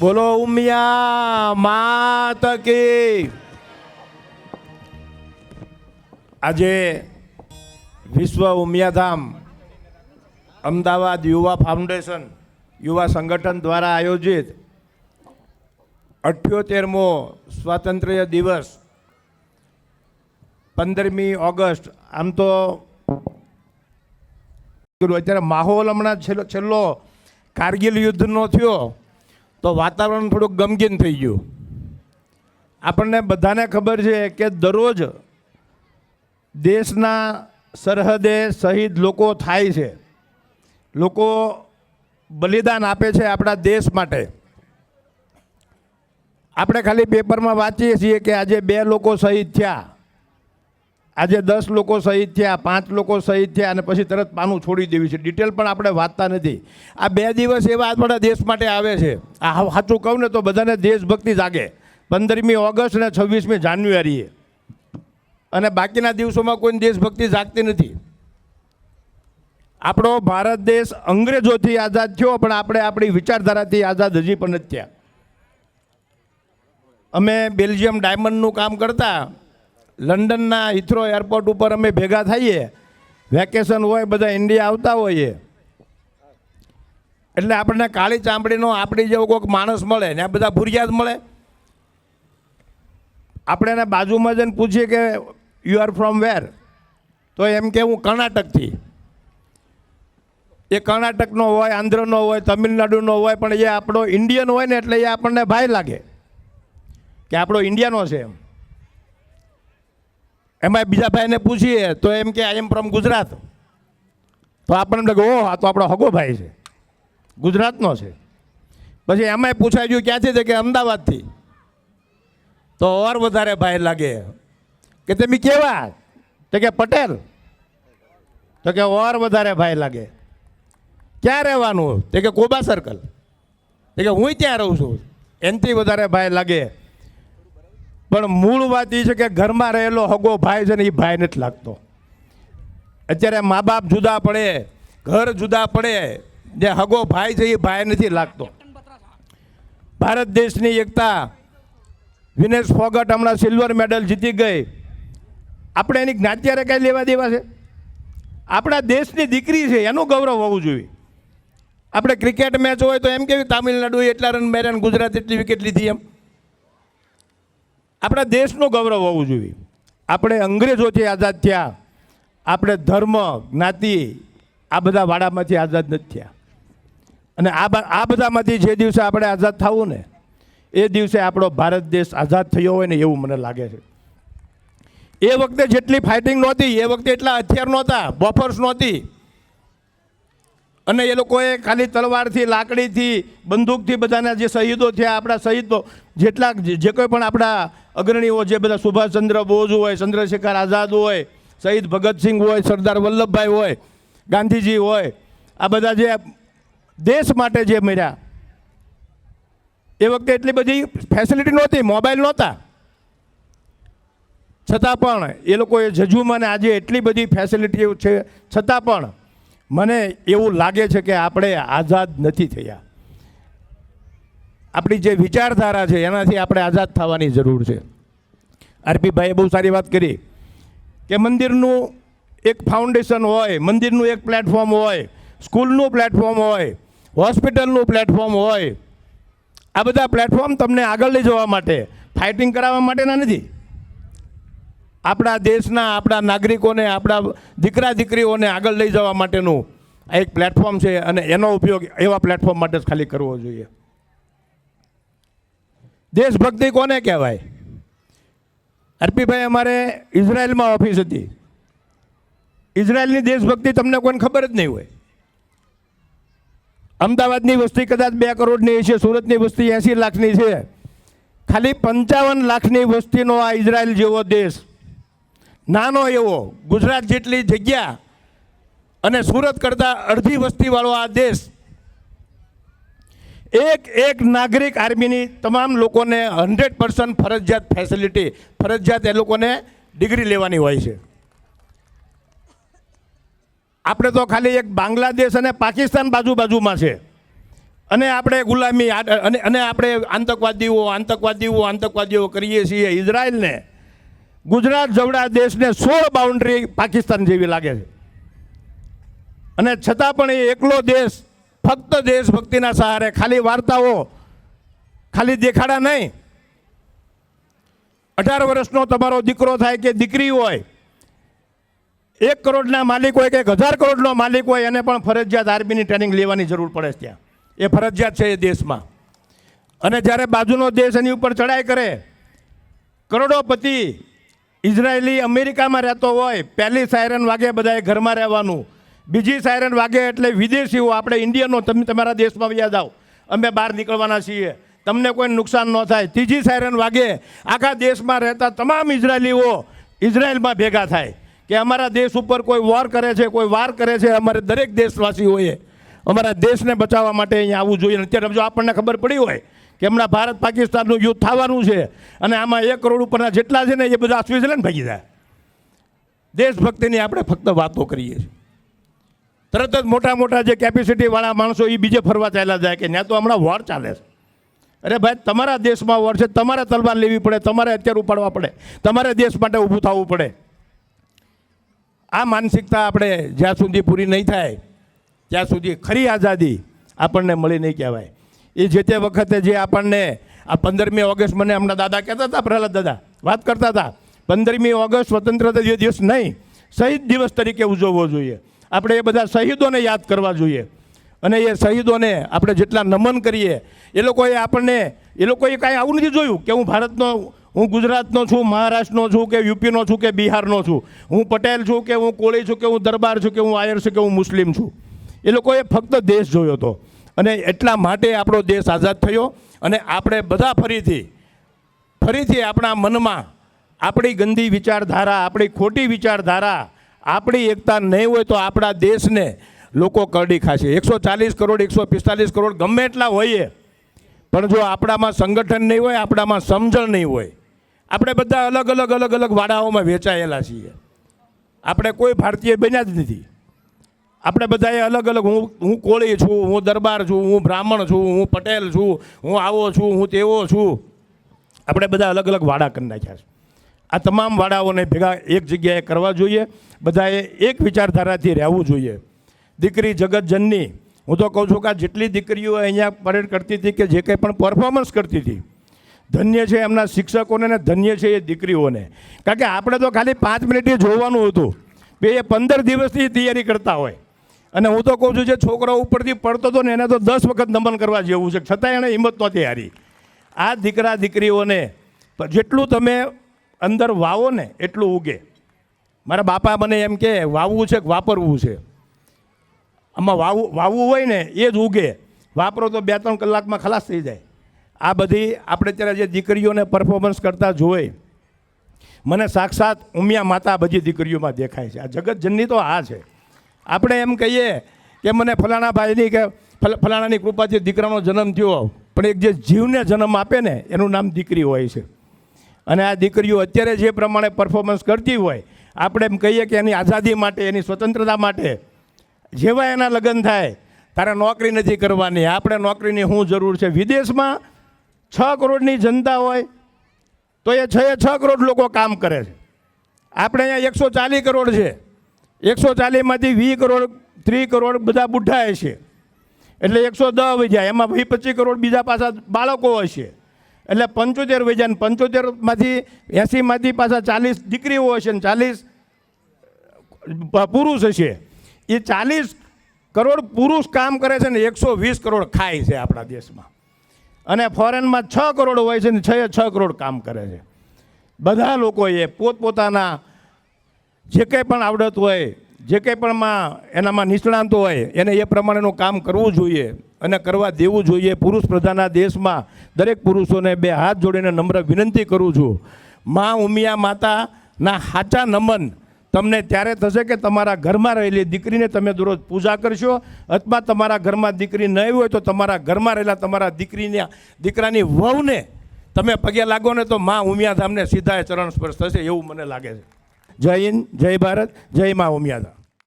બોલો ઉમિયા માત કી. આજે વિશ્વ ઉમિયાધામ અમદાવાદ યુવા ફાઉન્ડેશન, યુવા સંગઠન દ્વારા આયોજિત અઠ્યોતેરમો સ્વાતંત્ર્ય દિવસ પંદરમી ઓગસ્ટ. આમ તો અત્યારે માહોલ હમણાં છેલ્લો કારગિલ યુદ્ધનો થયો. તો વાતાવરણ થોડુંક ગમગીન થઈ ગયું. આપણને બધાને ખબર છે કે દરરોજ દેશના સરહદે શહીદ લોકો થાય છે. લોકો બલિદાન આપે છે આપણા દેશ માટે. આપણે ખાલી પેપરમાં વાંચીએ છીએ કે આજે બે લોકો શહીદ થયા. આજે દસ લોકો શહીદ થયા, પાંચ લોકો શહીદ થયા અને પછી તરત પાનું છોડી દેવી છે. ડિટેલ પણ આપણે વાંચતા નથી. આ બે દિવસ એવા આપણા દેશ માટે આવે છે. આ સાચું કહું ને તો બધાને દેશભક્તિ જાગે. પંદરમી ઓગસ્ટ અને છવ્વીસમી જાન્યુઆરીએ. અને બાકીના દિવસોમાં કોઈ દેશભક્તિ જાગતી નથી. આપણો ભારત દેશ અંગ્રેજોથી આઝાદ થયો, પણ આપણે આપણી વિચારધારાથી આઝાદ હજી પણ નથી થયા. અમે બેલ્જિયમ ડાયમંડનું કામ કરતા લંડનના હિથ્રો એરપોર્ટ ઉપર અમે ભેગા થઈએ. વેકેશન હોય, બધા ઇન્ડિયા આવતા હોઈએ. એટલે આપણને કાળી ચામડીનો આપણી જેવો કોઈક માણસ મળે ને આ બધા ભૂરિયાદ મળે. આપણે એને બાજુમાં જઈને પૂછીએ કે યુ આર ફ્રોમ વેર તો એમ કે, હું કર્ણાટકથી. એ કર્ણાટકનો હોય, આંધ્રનો હોય, તમિલનાડુનો હોય, પણ એ આપણો ઇન્ડિયન હોય ને એટલે એ આપણને ભાઈ લાગે. કે આપણો ઇન્ડિયાનો છે એમ. એમાં બીજા ભાઈને પૂછીએ, તો એમ કે આઈ એમ ફ્રોમ ગુજરાત. તો આપણને લાગે, ઓહ, આ તો આપણો હગો ભાઈ છે. ગુજરાતનો છે. પછી એમાંય પૂછાઈ ગયું, ક્યાંથી? છે કે, અમદાવાદથી. તો ઓર વધારે ભાઈ લાગે, કે તમે કેવા? તો કે, પટેલ. તો કે, ઓર વધારે ભાઈ લાગે. ક્યાં રહેવાનું? તે કે, કોબા સર્કલ તે કે, હું ત્યાં રહું છું. એનથી વધારે ભાઈ લાગે. પણ મૂળ વાત એ છે કે ઘરમાં રહેલો હગો ભાઈ છે ને એ ભાઈ નથી લાગતો. અત્યારે મા બાપ જુદા પડે, ઘર જુદા પડે, જે હગો ભાઈ છે એ ભાઈ નથી લાગતો. ભારત દેશની એકતા, વિનેશ ફોગટ હમણાં સિલ્વર મેડલ જીતી ગઈ. આપણે એની જ્ઞાત્યારે કાંઈ લેવા દેવા છે? આપણા દેશની દીકરી છે, એનું ગૌરવ હોવું જોઈએ. આપણે ક્રિકેટ મેચ હોય તો એમ કેવી તામિલનાડુ એટલા રન મેર્યા ગુજરાત એટલી વિકેટ લીધી એમ? આપણા દેશનું ગૌરવ હોવું જોઈએ. આપણે અંગ્રેજોથી આઝાદ થયા, આપણે ધર્મ, જ્ઞાતિ, આ બધા વાડામાંથી આઝાદ નથી થયા. અને આ આ બધામાંથી જે દિવસે આપણે આઝાદ થવું ને, એ દિવસે આપણો ભારત દેશ આઝાદ થયો હોય ને એવું મને લાગે છે. એ વખતે જેટલી ફાઇટિંગ નહોતી, એ વખતે એટલા હથિયાર નહોતા બોફર્સ નહોતી. અને એ લોકોએ ખાલી તલવારથી, લાકડીથી, બંદૂકથી બધાના જે શહીદો થયા, આપણા શહીદો, જેટલા જે કોઈ પણ આપણા અગ્રણીઓ જે બધા સુભાષચંદ્ર બોઝ હોય, ચંદ્રશેખર આઝાદ હોય, શહીદ ભગતસિંહ હોય, સરદાર વલ્લભભાઈ હોય, ગાંધીજી હોય, આ બધા જે દેશ માટે જે મર્યા, એ વખતે એટલી બધી ફેસિલિટી નહોતી મોબાઈલ નહોતા. છતાં પણ એ લોકોએ જજુમાને આજે એટલી બધી ફેસિલિટી છે, છતાં પણ મને એવું લાગે છે કે આપણે આઝાદ નથી થયા. આપણી જે વિચારધારા છે, એનાથી આપણે આઝાદ થવાની જરૂર છે. આરપીભાઈએ બહુ સારી વાત કરી કે મંદિરનું એક ફાઉન્ડેશન હોય, મંદિરનું એક પ્લેટફોર્મ હોય સ્કૂલનું પ્લેટફોર્મ હોય હોસ્પિટલનું પ્લેટફોર્મ હોય. આ બધા પ્લેટફોર્મ તમને આગળ લઈ જવા માટે ફાઇટિંગ કરાવવા માટેના નથી. આપણા દેશના, આપણા નાગરિકોને, આપણા દીકરા દીકરીઓને આગળ લઈ જવા માટેનું આ એક પ્લેટફોર્મ છે અને એનો ઉપયોગ એવા પ્લેટફોર્મ માટે જ ખાલી કરવો જોઈએ. દેશભક્તિ કોને કહેવાય? અર્પીભાઈ અમારે ઇઝરાયલમાં ઓફિસ હતી. ઇઝરાયલની દેશભક્તિ તમને કોઈને ખબર જ નહીં હોય. અમદાવાદની વસ્તી કદાચ બે કરોડની છે સુરતની વસ્તી એંસી લાખની છે. ખાલી પંચાવન લાખની વસ્તીનો આ ઇઝરાયલ જેવો દેશ. નાનો એવો, ગુજરાત જેટલી જગ્યા અને સુરત કરતાં અડધી વસ્તીવાળો આ દેશ એક એક નાગરિક આર્મીની તમામ લોકોને હંડ્રેડ પર્સન્ટ ફરજિયાત ફેસિલિટી ફરજિયાત એ લોકોને ડિગ્રી લેવાની હોય છે. આપણે તો ખાલી એક બાંગ્લાદેશ અને પાકિસ્તાન બાજુ બાજુમાં છે. અને આપણે ગુલામી અને અને આપણે આતંકવાદીઓ આતંકવાદીઓ આતંકવાદીઓ કરીએ છીએ ઇઝરાયલને. ગુજરાત જવડા દેશને સોળ બાઉન્ડ્રી પાકિસ્તાન જેવી લાગે છે. અને છતાં પણ એ એકલો દેશ ફક્ત દેશભક્તિના સહારે. ખાલી વાર્તાઓ, ખાલી દેખાડા નહીં. અઢાર વર્ષનો તમારો દીકરો થાય કે દીકરી હોય, એક કરોડના માલિક હોય કે એક હજાર કરોડનો માલિક હોય, એને પણ ફરજિયાત આર્મીની ટ્રેનિંગ લેવાની જરૂર પડે છે ત્યાં. એ ફરજિયાત છે એ દેશમાં. અને જ્યારે બાજુનો દેશ એની ઉપર ચડાઈ કરે, કરોડોપતિ ઇઝરાયેલી અમેરિકામાં રહેતો હોય, પહેલી સાયરન વાગે બધાએ ઘરમાં રહેવાનું. બીજી સાયરન વાગે એટલે વિદેશીઓ આપણે ઇન્ડિયનો, તમે તમારા દેશમાં યાદ આવો. અમે બહાર નીકળવાના છીએ. તમને કોઈ નુકસાન ન થાય. ત્રીજી સાયરન વાગે આખા દેશમાં રહેતા તમામ ઇઝરાયલીઓ ઇઝરાયલમાં ભેગા થાય કે અમારા દેશ ઉપર કોઈ વોર કરે છે, કોઈ વાર કરે છે, અમારે દરેક દેશવાસીઓએ અમારા દેશને બચાવવા માટે અહીંયા આવવું જોઈએ. અત્યારે જો આપણને ખબર પડી હોય કે હમણાં ભારત પાકિસ્તાનનું યુદ્ધ થવાનું છે અને આમાં એક કરોડ ઉપરના જેટલા છે ને એ બધા સ્વિઝરલેન્ડ ભાગી જાય. દેશભક્તિની આપણે ફક્ત વાતો કરીએ છીએ. તરત જ મોટા મોટા જે કેપેસિટીવાળા માણસો એ બીજે ફરવા ચાલ્યા જાય કે ત્યાં તો હમણાં વોર ચાલે છે. અરે ભાઈ, તમારા દેશમાં વોર છે, તમારે તલવાર લેવી પડે, તમારે અત્યારે ઉપાડવા પડે, તમારે દેશ માટે ઊભું થવું પડે. આ માનસિકતા આપણે જ્યાં સુધી પૂરી નહીં થાય, ત્યાં સુધી ખરી આઝાદી આપણને મળી નહીં કહેવાય. એ જે તે વખતે જે આપણને, આ પંદરમી ઓગસ્ટ મને હમણાં દાદા કહેતા હતા, પ્રહલાદ દાદા, વાત કરતા હતા, પંદરમી ઓગસ્ટ સ્વતંત્રતા દિવસ નહીં, શહીદ દિવસ તરીકે ઉજવવો જોઈએ. આપણે એ બધા શહીદોને યાદ કરવા જોઈએ. અને એ શહીદોને આપણે જેટલા નમન કરીએ, એ લોકોએ આપણને, એ લોકોએ કાંઈ આવું નથી જોયું કે હું ભારતનો, હું ગુજરાતનો છું, મહારાષ્ટ્રનો છું કે યુપીનો છું કે બિહારનો છું. હું પટેલ છું કે હું કોળી છું કે હું દરબાર છું કે હું આયર છું કે હું મુસ્લિમ છું. એ લોકોએ ફક્ત દેશ જોયો હતો અને એટલા માટે આપણો દેશ આઝાદ થયો અને આપણે બધા ફરીથી ફરીથી આપણા મનમાં આપણી ગંદી વિચારધારા, આપણી ખોટી વિચારધારા આપણી એકતા નહીં હોય તો આપણા દેશને લોકો કરડી ખાશે. એકસો ચાલીસ કરોડ, એકસો પિસ્તાલીસ કરોડ ગમે એટલા હોઈએ, પણ જો આપણામાં સંગઠન નહીં હોય, આપણામાં સમજણ નહીં હોય, આપણે બધા અલગ અલગ અલગ અલગ વાડાઓમાં વેચાયેલા છીએ. આપણે કોઈ ભારતીય બન્યા જ નથી. આપણે બધાએ અલગ અલગ, હું હું કોળી છું, હું દરબાર છું, હું બ્રાહ્મણ છું, હું પટેલ છું, હું આવો છું, હું તેવો છું. આપણે બધા અલગ અલગ વાડા કરી નાખ્યા છે. આ તમામ વાડાઓને ભેગા એક જગ્યાએ કરવા જોઈએ, બધાએ એક વિચારધારાથી રહેવું જોઈએ. દીકરી જગતજનની, હું તો કહું છું કે આ જેટલી દીકરીઓ અહીંયા પરેડ કરતી હતી કે જે કંઈ પણ પરફોર્મન્સ કરતી હતી, ધન્ય છે એમના શિક્ષકોને ને ધન્ય છે એ દીકરીઓને. કારણ કે આપણે તો ખાલી પાંચ મિનિટે જોવાનું હતું. બે એ પંદર દિવસથી તૈયારી કરતા હોય. અને હું તો કહું છું જે છોકરો ઉપરથી પડતો હતો ને એને તો દસ વખત નમન કરવા જેવું છે. છતાં એણે હિંમત નહોતી હારી. આ દીકરા દીકરીઓને, જેટલું તમે અંદર વાવો ને એટલું ઉગે. મારા બાપા મને એમ કે, વાવવું છે કે વાપરવું છે? આમાં વાવું, વાવવું હોય ને, એ જ ઉગે. વાપરો તો બે ત્રણ કલાકમાં ખલાસ થઈ જાય. આ બધી આપણે ત્યારે જે દીકરીઓને પરફોર્મન્સ કરતા જોઈ, મને સાક્ષાત ઉમિયા માતા બધી દીકરીઓમાં દેખાય છે. આ જગતજનની તો આ છે. આપણે એમ કહીએ કે મને ફલાણા ભાઈની કે ફલ- ફલાણાની કૃપાથી દીકરાનો જન્મ થયો, પણ એક જે જીવને જન્મ આપે ને, એનું નામ દીકરી હોય છે. અને આ દીકરીઓ અત્યારે જે પ્રમાણે પરફોર્મન્સ કરતી હોય, આપણે એમ કહીએ કે એની આઝાદી માટે, એની સ્વતંત્રતા માટે જેવા એના લગ્ન થાય, તારે નોકરી નથી કરવાની. આપણે નોકરીની શું જરૂર છે. વિદેશમાં છ કરોડની જનતા હોય, તો એ છ છ કરોડ લોકો કામ કરે છે. આપણે અહીંયા એકસો ચાલીસ કરોડ છે. એકસો ચાલીસમાંથી વીસ કરોડ, ત્રીસ કરોડ બધા બુઢાએ છે. એટલે એકસો દસ જાય. એમાં વીસ પચીસ કરોડ બીજા પાછા બાળકો હશે એટલે પંચોતેર વૈજા ને પંચોતેરમાંથી એંસીમાંથી પાછા ચાલીસ દીકરીઓ હશે ને ચાલીસ પુરુષ હશે. એ ચાલીસ કરોડ પુરુષ કામ કરે છે ને એકસો વીસ કરોડ ખાય છે આપણા દેશમાં. અને ફોરેનમાં છ કરોડ હોય છે ને છ છ કરોડ કામ કરે છે. બધા લોકોએ પોતપોતાના જે કંઈ પણ આવડત હોય, જે કંઈ પણમાં એનામાં નિષ્ણાંત હોય, એને એ પ્રમાણેનું કામ કરવું જોઈએ. અને કરવા દેવું જોઈએ પુરુષ પ્રધાનના દેશમાં દરેક પુરુષોને બે હાથ જોડીને નમ્ર વિનંતી કરું છું. મા ઉમિયા માતાના સાચા નમન તમને ત્યારે થશે કે તમારા ઘરમાં રહેલી દીકરીને તમે દરરોજ પૂજા કરશો, અથવા તમારા ઘરમાં દીકરી નહીં હોય તો તમારા ઘરમાં રહેલા તમારા દીકરીને, દીકરાની વહુને તમે પગે લાગો ને તો મા ઉમિયાધામને સીધા ચરણ સ્પર્શ થશે એવું મને લાગે છે. જય હિન્દ, જય ભારત, જય મા ઉમિયાધામ